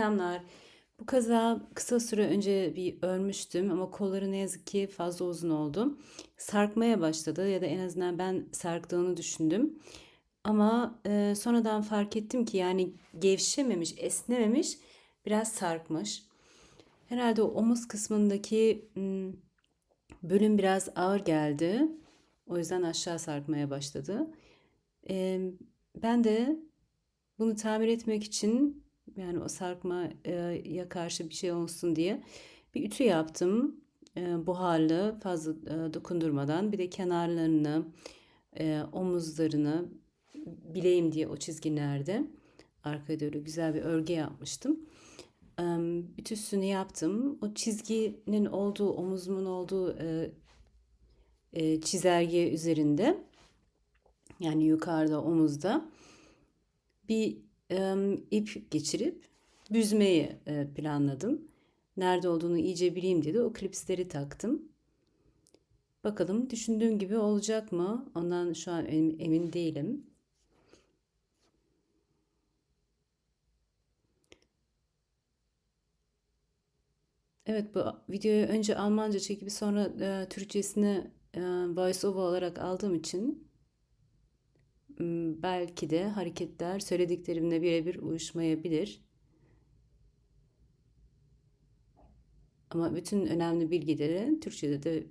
Selamlar. Bu kaza kısa süre önce bir örmüştüm ama kolları ne yazık ki fazla uzun oldu. Sarkmaya başladı ya da en azından ben sarktığını düşündüm. Ama e, sonradan fark ettim ki yani gevşememiş, esnememiş, biraz sarkmış. Herhalde o omuz kısmındaki m, bölüm biraz ağır geldi. O yüzden aşağı sarkmaya başladı. E, ben de bunu tamir etmek için yani o sarkmaya karşı bir şey olsun diye bir ütü yaptım. E, buharlı fazla e, dokundurmadan bir de kenarlarını, e, omuzlarını bileyim diye o çizgilerde arkaya doğru güzel bir örgü yapmıştım. E, ütüsünü yaptım. O çizginin olduğu, omuzumun olduğu e, e, çizelge üzerinde yani yukarıda omuzda bir e, ip geçirip büzmeyi e, planladım. Nerede olduğunu iyice bileyim dedi. O klipsleri taktım. Bakalım düşündüğüm gibi olacak mı? Ondan şu an emin değilim. Evet bu videoyu önce Almanca çekip sonra e, Türkçesini e, voice over olarak aldığım için belki de hareketler söylediklerimle birebir uyuşmayabilir. Ama bütün önemli bilgileri Türkçe'de de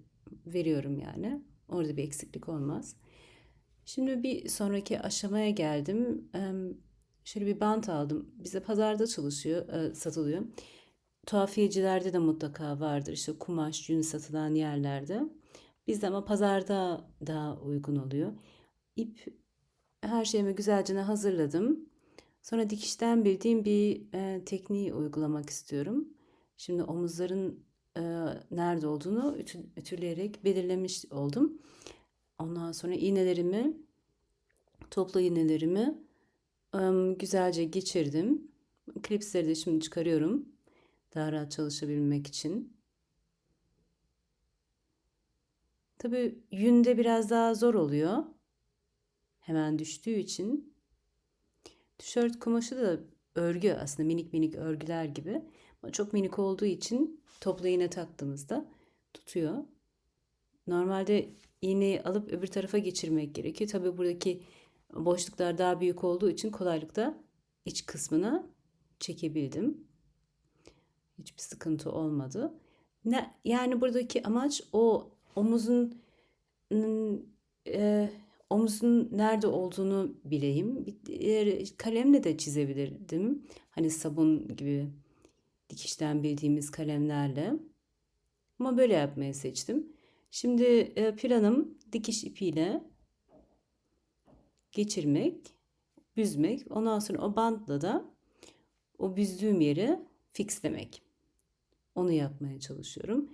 veriyorum yani. Orada bir eksiklik olmaz. Şimdi bir sonraki aşamaya geldim. Şöyle bir bant aldım. Bize pazarda çalışıyor, satılıyor. Tuhafiyecilerde de mutlaka vardır. İşte kumaş, yün satılan yerlerde. Bizde ama pazarda daha uygun oluyor. İp her şeyimi güzelce hazırladım. Sonra dikişten bildiğim bir e, tekniği uygulamak istiyorum. Şimdi omuzların e, nerede olduğunu ütü, ütüleyerek belirlemiş oldum. Ondan sonra iğnelerimi, toplu iğnelerimi e, güzelce geçirdim. Klipsleri de şimdi çıkarıyorum. Daha rahat çalışabilmek için. Tabii yünde biraz daha zor oluyor hemen düştüğü için tişört kumaşı da örgü aslında minik minik örgüler gibi ama çok minik olduğu için toplu iğne taktığımızda tutuyor. Normalde iğneyi alıp öbür tarafa geçirmek gerekiyor. Tabii buradaki boşluklar daha büyük olduğu için kolaylıkla iç kısmına çekebildim. Hiçbir sıkıntı olmadı. Ne, yani buradaki amaç o omuzun e, omuzun nerede olduğunu bileyim. Bir kalemle de çizebilirdim. Hani sabun gibi dikişten bildiğimiz kalemlerle. Ama böyle yapmayı seçtim. Şimdi e, planım dikiş ipiyle geçirmek, büzmek. Ondan sonra o bantla da o büzdüğüm yeri fixlemek. Onu yapmaya çalışıyorum.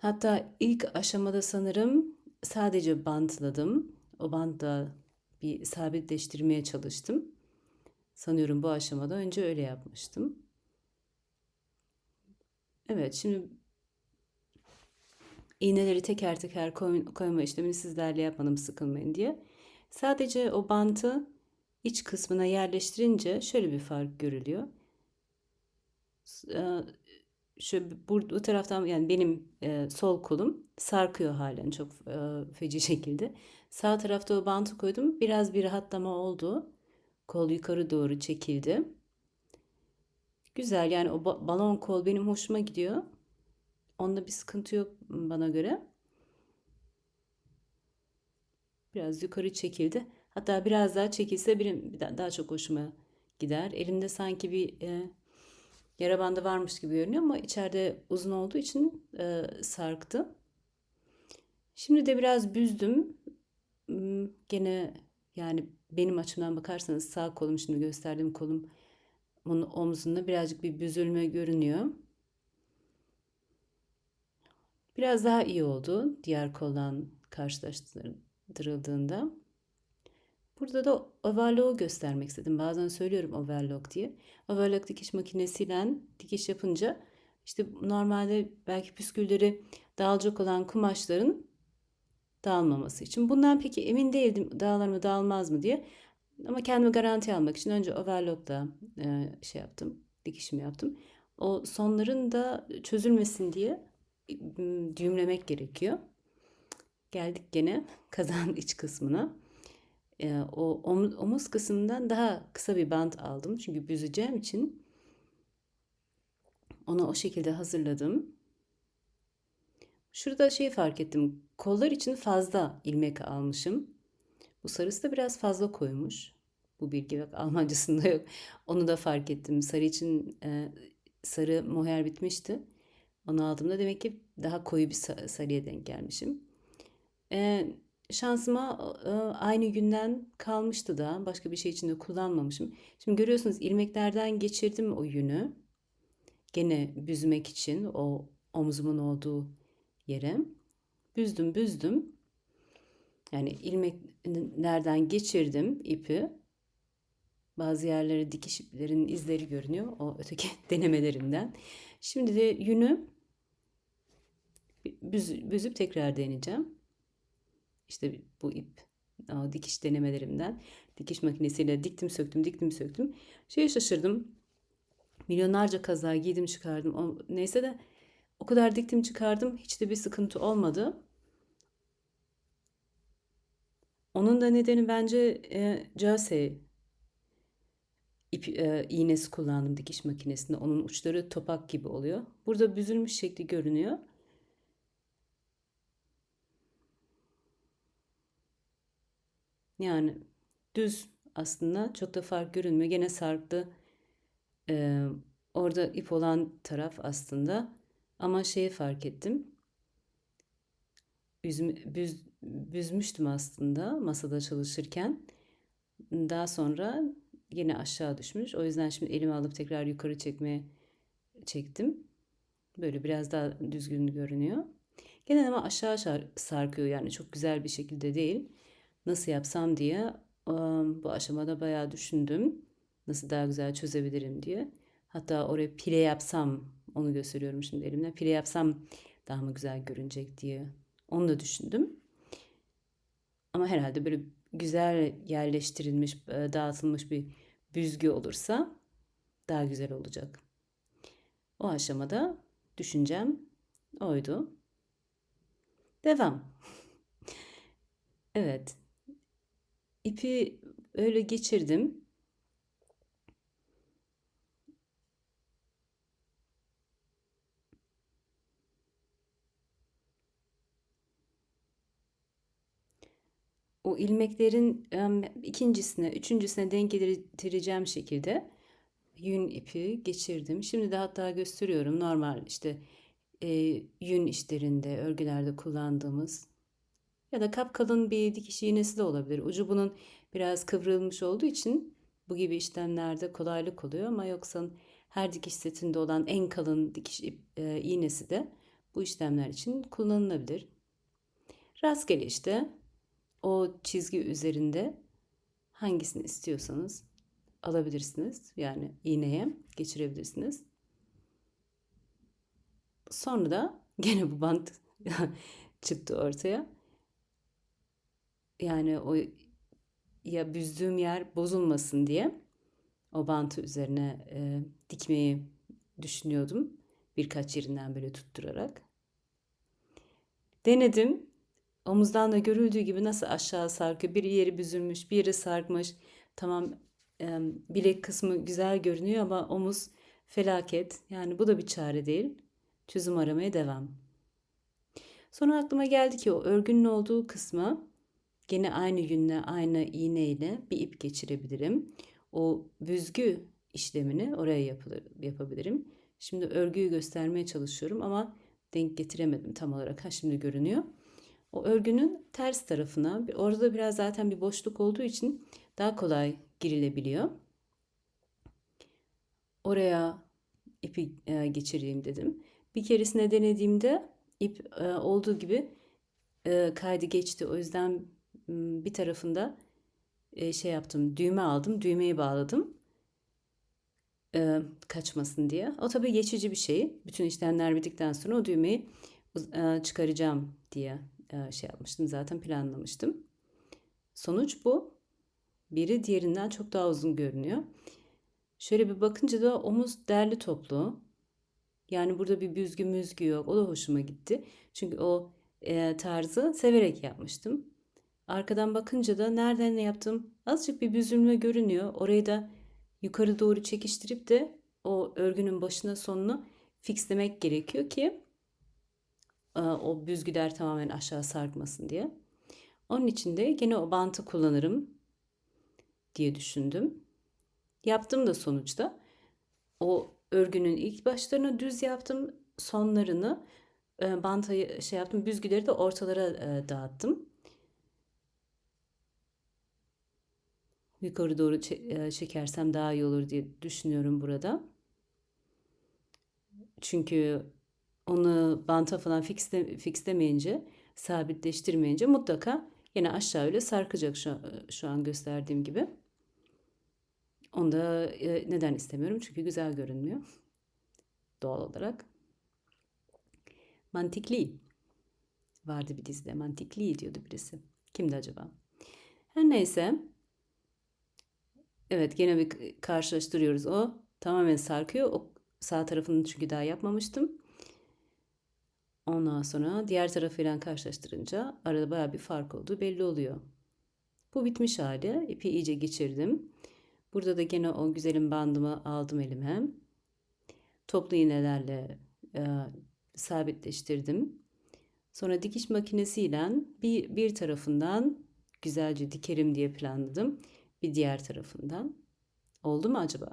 Hatta ilk aşamada sanırım sadece bantladım. O bantla bir sabitleştirmeye çalıştım. Sanıyorum bu aşamada önce öyle yapmıştım. Evet şimdi iğneleri teker teker koy, koyma işlemini sizlerle yapmadım sıkılmayın diye. Sadece o bantı iç kısmına yerleştirince şöyle bir fark görülüyor şu bu, bu taraftan yani benim e, sol kolum sarkıyor halen çok e, feci şekilde. Sağ tarafta o bantı koydum. Biraz bir rahatlama oldu. Kol yukarı doğru çekildi. Güzel yani o ba balon kol benim hoşuma gidiyor. Onda bir sıkıntı yok bana göre. Biraz yukarı çekildi. Hatta biraz daha çekilse benim daha çok hoşuma gider. Elimde sanki bir e, yara bandı varmış gibi görünüyor ama içeride uzun olduğu için e, sarktı. Şimdi de biraz büzdüm. Hmm, gene yani benim açımdan bakarsanız sağ kolum şimdi gösterdiğim kolum onun omzunda birazcık bir büzülme görünüyor. Biraz daha iyi oldu diğer koldan karşılaştırıldığında. Burada da overlock göstermek istedim. Bazen söylüyorum overlock diye. Overlock dikiş makinesiyle dikiş yapınca işte normalde belki püskülleri dağılacak olan kumaşların dağılmaması için. Bundan peki emin değildim dağılır mı dağılmaz mı diye. Ama kendimi garanti almak için önce overlock'la e, şey yaptım, dikişimi yaptım. O sonların da çözülmesin diye m, düğümlemek gerekiyor. Geldik gene kazanın iç kısmına. O omuz, kısmından daha kısa bir bant aldım. Çünkü büzeceğim için onu o şekilde hazırladım. Şurada şey fark ettim. Kollar için fazla ilmek almışım. Bu sarısı da biraz fazla koymuş. Bu bilgi yok. Almancasında yok. Onu da fark ettim. Sarı için sarı mohair bitmişti. Onu aldığımda demek ki daha koyu bir sarıya denk gelmişim. E, şansıma e, aynı günden kalmıştı da. Başka bir şey için de kullanmamışım. Şimdi görüyorsunuz ilmeklerden geçirdim o yünü. Gene büzmek için o omzumun olduğu yere. Büzdüm büzdüm. Yani ilmeklerden geçirdim ipi. Bazı yerlere dikiş iplerin izleri görünüyor. O öteki denemelerimden. Şimdi de yünü büz, büzüp tekrar deneyeceğim. İşte bu ip dikiş denemelerimden. Dikiş makinesiyle diktim söktüm diktim söktüm. Şeye şaşırdım. Milyonlarca kaza giydim çıkardım. O, neyse de o kadar diktim çıkardım. Hiç de bir sıkıntı olmadı. Onun da nedeni bence e, Jase ip, e, iğnesi kullandım dikiş makinesinde. Onun uçları topak gibi oluyor. Burada büzülmüş şekli görünüyor. Yani düz aslında çok da fark görünmüyor. Gene sarktı. Ee, orada ip olan taraf aslında. Ama şeyi fark ettim. Üzm, büz, büzmüştüm aslında masada çalışırken. Daha sonra yine aşağı düşmüş. O yüzden şimdi elimi alıp tekrar yukarı çekmeye çektim. Böyle biraz daha düzgün görünüyor. Gene ama aşağı sarkıyor yani çok güzel bir şekilde değil. Nasıl yapsam diye bu aşamada bayağı düşündüm. Nasıl daha güzel çözebilirim diye. Hatta oraya pile yapsam onu gösteriyorum şimdi elimle. Pile yapsam daha mı güzel görünecek diye onu da düşündüm. Ama herhalde böyle güzel yerleştirilmiş, e, dağıtılmış bir büzgü olursa daha güzel olacak. O aşamada düşüncem oydu. Devam. evet. İpi öyle geçirdim. o ilmeklerin ikincisine, üçüncüsüne denk getireceğim şekilde yün ipi geçirdim. Şimdi de hatta gösteriyorum normal işte e, yün işlerinde, örgülerde kullandığımız ya da kapkalın bir dikiş iğnesi de olabilir. Ucu bunun biraz kıvrılmış olduğu için bu gibi işlemlerde kolaylık oluyor ama yoksa her dikiş setinde olan en kalın dikiş e, iğnesi de bu işlemler için kullanılabilir. Rastgele işte o çizgi üzerinde hangisini istiyorsanız alabilirsiniz. Yani iğneye geçirebilirsiniz. Sonra da gene bu bant çıktı ortaya. Yani o ya büzdüğüm yer bozulmasın diye o bantı üzerine e, dikmeyi düşünüyordum. Birkaç yerinden böyle tutturarak. Denedim. Omuzdan da görüldüğü gibi nasıl aşağı sarkıyor. Bir yeri büzülmüş, bir yeri sarkmış. Tamam bilek kısmı güzel görünüyor ama omuz felaket. Yani bu da bir çare değil. Çözüm aramaya devam. Sonra aklıma geldi ki o örgünün olduğu kısma gene aynı yünle, aynı iğneyle bir ip geçirebilirim. O büzgü işlemini oraya yapılır, yapabilirim. Şimdi örgüyü göstermeye çalışıyorum ama denk getiremedim tam olarak. Ha şimdi görünüyor. O örgünün ters tarafına, orada biraz zaten bir boşluk olduğu için daha kolay girilebiliyor. Oraya ipi e, geçireyim dedim. Bir keresine denediğimde ip e, olduğu gibi e, kaydı geçti. O yüzden bir tarafında şey yaptım, düğme aldım, düğmeyi bağladım kaçmasın diye. O tabii geçici bir şey. Bütün işlemler bittikten sonra o düğmeyi çıkaracağım diye şey yapmıştım zaten planlamıştım. Sonuç bu. biri diğerinden çok daha uzun görünüyor. Şöyle bir bakınca da omuz derli toplu. Yani burada bir büzgü müzgü yok. O da hoşuma gitti. Çünkü o e, tarzı severek yapmıştım. Arkadan bakınca da nereden ne yaptım? Azıcık bir büzülme görünüyor. Orayı da yukarı doğru çekiştirip de o örgünün başına sonunu fixlemek gerekiyor ki e, o büzgüler tamamen aşağı sarkmasın diye. Onun için de gene o bantı kullanırım diye düşündüm. Yaptım da sonuçta. O örgünün ilk başlarını düz yaptım. Sonlarını e, bantayı şey yaptım. Büzgüleri de ortalara e, dağıttım. Yukarı doğru e, çekersem daha iyi olur diye düşünüyorum burada. Çünkü onu banta falan fixle, fixlemeyince, sabitleştirmeyince mutlaka yine aşağı öyle sarkacak şu, şu an gösterdiğim gibi. Onu da e, neden istemiyorum? Çünkü güzel görünmüyor. Doğal olarak. Mantikli. Vardı bir dizide. Mantikli diyordu birisi. Kimdi acaba? Her neyse. Evet gene bir karşılaştırıyoruz. O tamamen sarkıyor. O sağ tarafını çünkü daha yapmamıştım. Ondan sonra diğer tarafıyla karşılaştırınca arada baya bir fark olduğu belli oluyor. Bu bitmiş hali. İpi iyice geçirdim. Burada da gene o güzelim bandımı aldım elime. Toplu iğnelerle e, sabitleştirdim. Sonra dikiş makinesiyle bir, bir tarafından güzelce dikerim diye planladım. Bir diğer tarafından. Oldu mu acaba?